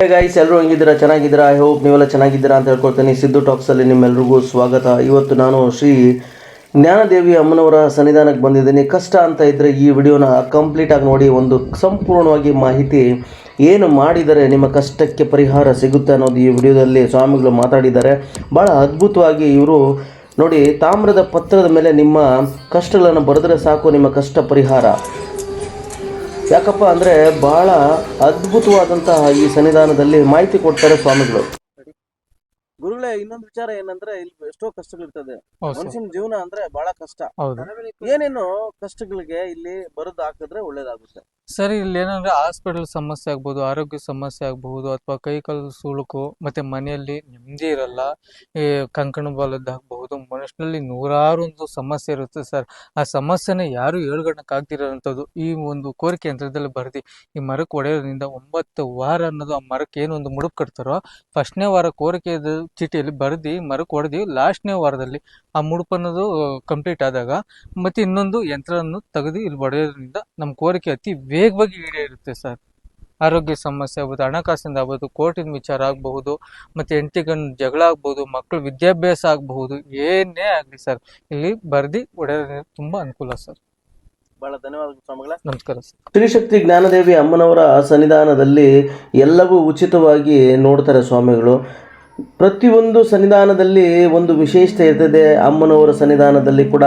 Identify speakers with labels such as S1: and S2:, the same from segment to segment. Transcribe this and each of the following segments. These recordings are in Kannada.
S1: ಗೈಸ್ ಎಲ್ಲರೂ ಹೆಂಗಿದ್ದೀರಾ? ಚೆನ್ನಾಗಿದ್ದೀರಾ? ಐ ಹೋಪ್ ನೀವೆಲ್ಲ ಚೆನ್ನಾಗಿದ್ದೀರಾ ಅಂತ ಹೇಳ್ಕೊಳ್ತೀನಿ ಸಿದ್ದು ಟಾಕ್ಸಲ್ಲಿ ನಿಮ್ಮೆಲ್ರಿಗೂ ಸ್ವಾಗತ. ಇವತ್ತು ನಾನು ಶ್ರೀ ಜ್ಞಾನದೇವಿ ಅಮ್ಮನವರ ಸನ್ನಿಧಾನಕ್ಕೆ ಬಂದಿದ್ದೀನಿ. ಕಷ್ಟ ಅಂತ ಇದ್ದರೆ ಈ ವಿಡಿಯೋನ ಕಂಪ್ಲೀಟಾಗಿ ನೋಡಿ, ಒಂದು ಸಂಪೂರ್ಣವಾಗಿ ಮಾಹಿತಿ ಏನು ಮಾಡಿದರೆ ನಿಮ್ಮ ಕಷ್ಟಕ್ಕೆ ಪರಿಹಾರ ಸಿಗುತ್ತೆ ಅನ್ನೋದು ಈ ವಿಡಿಯೋದಲ್ಲಿ ಸ್ವಾಮಿಗಳು ಮಾತಾಡಿದ್ದಾರೆ. ಭಾಳ ಅದ್ಭುತವಾಗಿ ಇವರು ನೋಡಿ, ತಾಮ್ರದ ಪತ್ರದ ಮೇಲೆ ನಿಮ್ಮ ಕಷ್ಟಗಳನ್ನು ಬರೆದ್ರೆ ಸಾಕು, ನಿಮ್ಮ ಕಷ್ಟ ಪರಿಹಾರ. ಯಾಕಪ್ಪ ಅಂದರೆ ಬಹಳ ಅದ್ಭುತವಾದಂತಹ ಈ ಸನ್ನಿಧಾನದಲ್ಲಿ ಮಾಹಿತಿ ಕೊಡ್ತಾರೆ ಸ್ವಾಮಿಗಳು. ಗುರುಗಳೇ ಇನ್ನೊಂದು ವಿಚಾರ ಏನಂದ್ರೆ ಇಲ್ಲಿ ಎಷ್ಟೋ ಕಷ್ಟಗಳಿರ್ತದೆ. ಮನುಷ್ಯನ ಜೀವನ ಅಂದ್ರೆ ಬಹಳ ಕಷ್ಟ. ಏನೇನು ಕಷ್ಟಗಳಿಗೆ ಇಲ್ಲಿ ಬರದ್ ಹಾಕಿದ್ರೆ ಒಳ್ಳೇದಾಗುತ್ತೆ.
S2: ಸರ್, ಇಲ್ಲಿ ಏನಂದ್ರೆ ಹಾಸ್ಪಿಟಲ್ ಸಮಸ್ಯೆ ಆಗ್ಬೋದು, ಆರೋಗ್ಯ ಸಮಸ್ಯೆ ಆಗಬಹುದು, ಅಥವಾ ಕೈ ಕಾಲು ಸುಳುಕು, ಮತ್ತೆ ಮನೆಯಲ್ಲಿ ನೆಮ್ಮದಿ ಇರಲ್ಲ ಈ ಕಂಕಣ ಬಾಲದ್ದಾಗಬಹುದು ಮನುಷ್ಯನಲ್ಲಿ ನೂರಾರು ಒಂದು ಸಮಸ್ಯೆ ಇರುತ್ತೆ ಸರ್. ಆ ಸಮಸ್ಯೆನ ಯಾರು ಹೇಳ್ಗಣಕ್ಕಾಗ್ತಿರೋಂಥದ್ದು ಈ ಒಂದು ಕೋರಿಕೆ ಯಂತ್ರದಲ್ಲಿ ಬರ್ದಿ, ಈ ಮರಕ್ಕೆ ಒಡೆಯೋದ್ರಿಂದ ಒಂಬತ್ತು ವಾರ ಅನ್ನೋದು ಆ ಮರಕ್ಕೆ ಏನೊಂದು ಮುಡುಪು ಕಟ್ತಾರೋ, ಫಸ್ಟ್ನೇ ವಾರ ಕೋರಿಕೆ ಚೀಟಿಯಲ್ಲಿ ಬರ್ದಿ, ಮರಕ್ಕೆ ಹೊಡೆದಿ ಲಾಸ್ಟ್ನೇ ವಾರದಲ್ಲಿ ಆ ಮುಡುಪು ಅನ್ನೋದು ಕಂಪ್ಲೀಟ್ ಆದಾಗ, ಮತ್ತೆ ಇನ್ನೊಂದು ಯಂತ್ರವನ್ನು ತೆಗೆದು ಇಲ್ಲಿ ಒಡೆಯೋದ್ರಿಂದ ನಮ್ಮ ಕೋರಿಕೆ ಅತಿ ವೇಗವಾಗಿ ಈಡೇರುತ್ತೆ ಸರ್. ಆರೋಗ್ಯ ಸಮಸ್ಯೆ ಆಗ್ಬೋದು ಹಣಕಾಸಿಂದ ಆಗ್ಬೋದು ಕೋರ್ಟಿನ ವಿಚಾರ ಆಗಬಹುದು ಮತ್ತೆ ಹೆಂಡತಿಗನ್ ಗಂಡು ಜಗಳ ಆಗ್ಬೋದು ಮಕ್ಕಳು ವಿದ್ಯಾಭ್ಯಾಸ ಆಗಬಹುದು ಏನೇ ಆಗಲಿ ಸರ್. ಇಲ್ಲಿ ಬರ್ದಿ ಒಡೆಯೋದ್ರಿಂದ ತುಂಬಾ ಅನುಕೂಲ ಸರ್.
S1: ಬಹಳ ಧನ್ಯವಾದ ಸ್ವಾಮಿಗಳೇ.
S2: ನಮಸ್ಕಾರ ಸರ್.
S1: ಶ್ರೀಶಕ್ತಿ ಜ್ಞಾನದೇವಿ ಅಮ್ಮನವರ ಸನ್ನಿಧಾನದಲ್ಲಿ ಎಲ್ಲವೂ ಉಚಿತವಾಗಿ ನೋಡ್ತಾರೆ ಸ್ವಾಮಿಗಳು. ಪ್ರತಿಯೊಂದು ಸನ್ನಿಧಾನದಲ್ಲಿ ಒಂದು ವಿಶೇಷತೆ ಇರ್ತದೆ. ಅಮ್ಮನವರ ಸನ್ನಿಧಾನದಲ್ಲಿ ಕೂಡ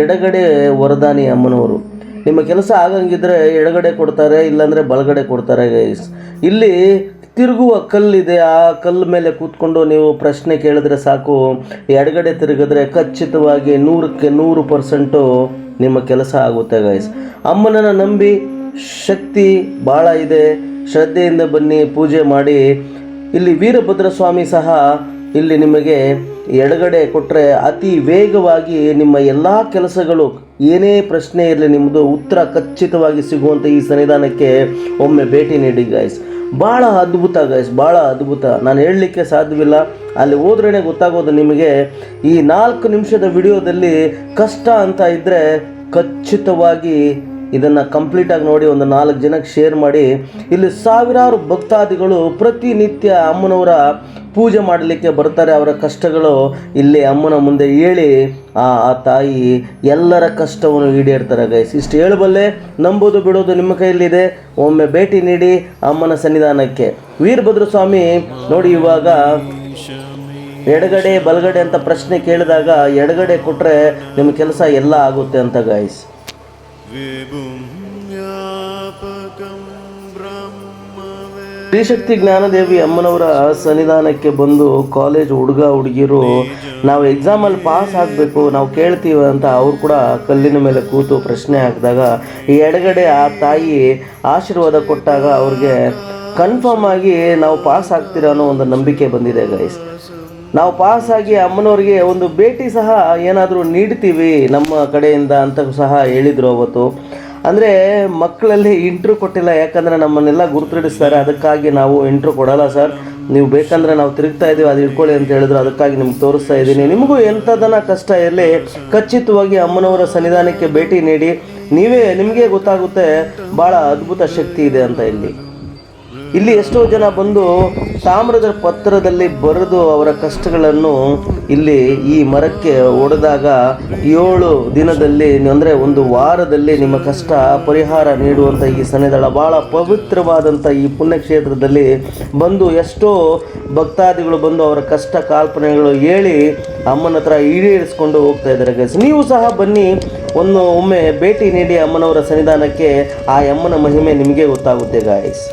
S1: ಎಡಗಡೆ ವರದಾನಿ ಅಮ್ಮನವರು. ನಿಮ್ಮ ಕೆಲಸ ಆಗಂಗಿದ್ರೆ ಎಡಗಡೆ ಕೊಡ್ತಾರೆ, ಇಲ್ಲಾಂದರೆ ಬಲಗಡೆ ಕೊಡ್ತಾರೆ. ಗೈಸ್ ಇಲ್ಲಿ ತಿರುಗುವ ಕಲ್ಲಿದೆ, ಆ ಕಲ್ಲು ಮೇಲೆ ಕೂತ್ಕೊಂಡು ನೀವು ಪ್ರಶ್ನೆ ಕೇಳಿದ್ರೆ ಸಾಕು. ಎಡಗಡೆ ತಿರುಗಿದ್ರೆ ಖಚಿತವಾಗಿ ನೂರಕ್ಕೆ ನೂರು ಪರ್ಸೆಂಟು ನಿಮ್ಮ ಕೆಲಸ ಆಗುತ್ತೆ ಗೈಸ್ ಅಮ್ಮನನ್ನು ನಂಬಿ ಶಕ್ತಿ ಭಾಳ ಇದೆ. ಶ್ರದ್ಧೆಯಿಂದ ಬನ್ನಿ, ಪೂಜೆ ಮಾಡಿ. ಇಲ್ಲಿ ವೀರಭದ್ರ ಸ್ವಾಮಿ ಸಹ ಇಲ್ಲಿ ನಿಮಗೆ ಎಡಗಡೆ ಕೊಟ್ಟರೆ ಅತಿ ವೇಗವಾಗಿ ನಿಮ್ಮ ಎಲ್ಲ ಕೆಲಸಗಳು, ಏನೇ ಪ್ರಶ್ನೆ ಇರಲಿ ನಿಮ್ಮದು ಉತ್ತರ ಖಚಿತವಾಗಿ ಸಿಗುವಂಥ ಈ ಸನ್ನಿಧಾನಕ್ಕೆ ಒಮ್ಮೆ ಭೇಟಿ ನೀಡಿ ಗಾಯ್ಸ್ ಭಾಳ ಅದ್ಭುತ ಗಾಯ್ಸ್ ಭಾಳ ಅದ್ಭುತ. ನಾನು ಹೇಳಲಿಕ್ಕೆ ಸಾಧ್ಯವಿಲ್ಲ. ಅಲ್ಲಿ ಹೋದ್ರೇ ಗೊತ್ತಾಗೋದು ನಿಮಗೆ, ಈ ನಾಲ್ಕು ನಿಮಿಷದ ವಿಡಿಯೋದಲ್ಲಿ ಕಷ್ಟ ಅಂತ ಇದ್ದರೆ ಖಚಿತವಾಗಿ ಇದನ್ನು ಕಂಪ್ಲೀಟಾಗಿ ನೋಡಿ ಒಂದು ನಾಲ್ಕು ಜನಕ್ಕೆ ಶೇರ್ ಮಾಡಿ. ಇಲ್ಲಿ ಸಾವಿರಾರು ಭಕ್ತಾದಿಗಳು ಪ್ರತಿನಿತ್ಯ ಅಮ್ಮನವರ ಪೂಜೆ ಮಾಡಲಿಕ್ಕೆ ಬರ್ತಾರೆ ಅವರ ಕಷ್ಟಗಳು ಇಲ್ಲಿ ಅಮ್ಮನ ಮುಂದೆ ಹೇಳಿ ಆ ತಾಯಿ ಎಲ್ಲರ ಕಷ್ಟವನ್ನು ಈಡೇರ್ತಾರೆ ಗೈಸ್ ಇಷ್ಟು ಹೇಳಬಲ್ಲೆ, ನಂಬೋದು ಬಿಡೋದು ನಿಮ್ಮ ಕೈಯಲ್ಲಿದೆ. ಒಮ್ಮೆ ಭೇಟಿ ನೀಡಿ ಅಮ್ಮನ ಸನ್ನಿಧಾನಕ್ಕೆ. ವೀರಭದ್ರ ಸ್ವಾಮಿ, ನೋಡಿ ಇವಾಗ ಎಡಗಡೆ, ಬಲಗಡೆ ಅಂತ ಪ್ರಶ್ನೆ ಕೇಳಿದಾಗ ಎಡಗಡೆ ಕೊಟ್ಟರೆ ನಿಮ್ಮ ಕೆಲಸ ಎಲ್ಲ ಆಗುತ್ತೆ ಅಂತ ಗೈಸ್ ಶ್ರೀಶಕ್ತಿ ಜ್ಞಾನದೇವಿ ಅಮ್ಮನವರ ಸನ್ನಿಧಾನಕ್ಕೆ ಬಂದು ಕಾಲೇಜ್ ಹುಡುಗ ಹುಡುಗಿರು, ನಾವು ಎಕ್ಸಾಮಲ್ಲಿ ಪಾಸ್ ಆಗಬೇಕು, ನಾವು ಕೇಳ್ತೀವಿ ಅಂತ ಅವ್ರು ಕೂಡ ಕಲ್ಲಿನ ಮೇಲೆ ಕೂತು ಪ್ರಶ್ನೆ ಹಾಕಿದಾಗ, ಈ ಎಡಗಡೆ ಆ ತಾಯಿ ಆಶೀರ್ವಾದ ಕೊಟ್ಟಾಗ ಅವ್ರಿಗೆ ಕನ್ಫರ್ಮ್ ಆಗಿ ನಾವು ಪಾಸ್ ಆಗ್ತೀರ ಅನ್ನೋ ಒಂದು ನಂಬಿಕೆ ಬಂದಿದೆ ಗೈಸ್ ನಾವು ಪಾಸ್ ಆಗಿ ಅಮ್ಮನವ್ರಿಗೆ ಒಂದು ಭೇಟಿ ಸಹ ಏನಾದರೂ ನೀಡ್ತೀವಿ ನಮ್ಮ ಕಡೆಯಿಂದ ಅಂತ ಸಹ ಹೇಳಿದರು ಅವತ್ತು. ಅಂದರೆ ಮಕ್ಕಳಲ್ಲಿ ಇಂಟ್ರೂ ಕೊಟ್ಟಿಲ್ಲ, ಯಾಕಂದರೆ ನಮ್ಮನ್ನೆಲ್ಲ ಗುರುತಿಡಿಸ್ತಾರೆ ಅದಕ್ಕಾಗಿ ನಾವು ಇಂಟ್ರೂ ಕೊಡಲ್ಲ ಸರ್ ನೀವು ಬೇಕಂದರೆ ನಾವು ತಿರುಗ್ತಾ ಇದ್ದೀವಿ, ಅದು ಇಟ್ಕೊಳ್ಳಿ ಅಂತ ಹೇಳಿದ್ರು. ಅದಕ್ಕಾಗಿ ನಿಮ್ಗೆ ತೋರಿಸ್ತಾ ಇದ್ದೀನಿ. ನಿಮಗೂ ಎಂಥದನ್ನ ಕಷ್ಟ ಇರಲಿ, ಖಚಿತವಾಗಿ ಅಮ್ಮನವರ ಸನ್ನಿಧಾನಕ್ಕೆ ಭೇಟಿ ನೀಡಿ. ನೀವೇ, ನಿಮಗೆ ಗೊತ್ತಾಗುತ್ತೆ, ಭಾಳ ಅದ್ಭುತ ಶಕ್ತಿ ಇದೆ ಅಂತ ಇಲ್ಲಿ. ಇಲ್ಲಿ ಎಷ್ಟೋ ಜನ ಬಂದು ತಾಮ್ರದ ಪತ್ರದಲ್ಲಿ ಬರೆದು ಅವರ ಕಷ್ಟಗಳನ್ನು ಇಲ್ಲಿ ಈ ಮರಕ್ಕೆ ಒಡೆದಾಗ ಏಳು ದಿನದಲ್ಲಿ, ಅಂದರೆ ಒಂದು ವಾರದಲ್ಲಿ ನಿಮ್ಮ ಕಷ್ಟ ಪರಿಹಾರ ನೀಡುವಂಥ ಈ ಸನ್ನಿಧಾನ ಭಾಳ ಪವಿತ್ರವಾದಂಥ ಈ ಪುಣ್ಯಕ್ಷೇತ್ರದಲ್ಲಿ ಬಂದು ಎಷ್ಟೋ ಭಕ್ತಾದಿಗಳು ಬಂದು ಅವರ ಕಷ್ಟ ಕಾಲ್ಪನೆಗಳು ಹೇಳಿ ಅಮ್ಮನ ಹತ್ರ ಈಡೇರಿಸ್ಕೊಂಡು ಹೋಗ್ತಾ ಇದ್ದಾರೆ ಗೈಸ್ ನೀವು ಸಹ ಬನ್ನಿ, ಒಂದು ಒಮ್ಮೆ ಭೇಟಿ ನೀಡಿ ಅಮ್ಮನವರ ಸನ್ನಿಧಾನಕ್ಕೆ. ಆ ಅಮ್ಮನ ಮಹಿಮೆ ನಿಮಗೆ ಗೊತ್ತಾಗುತ್ತೆ ಗಾಯಸ್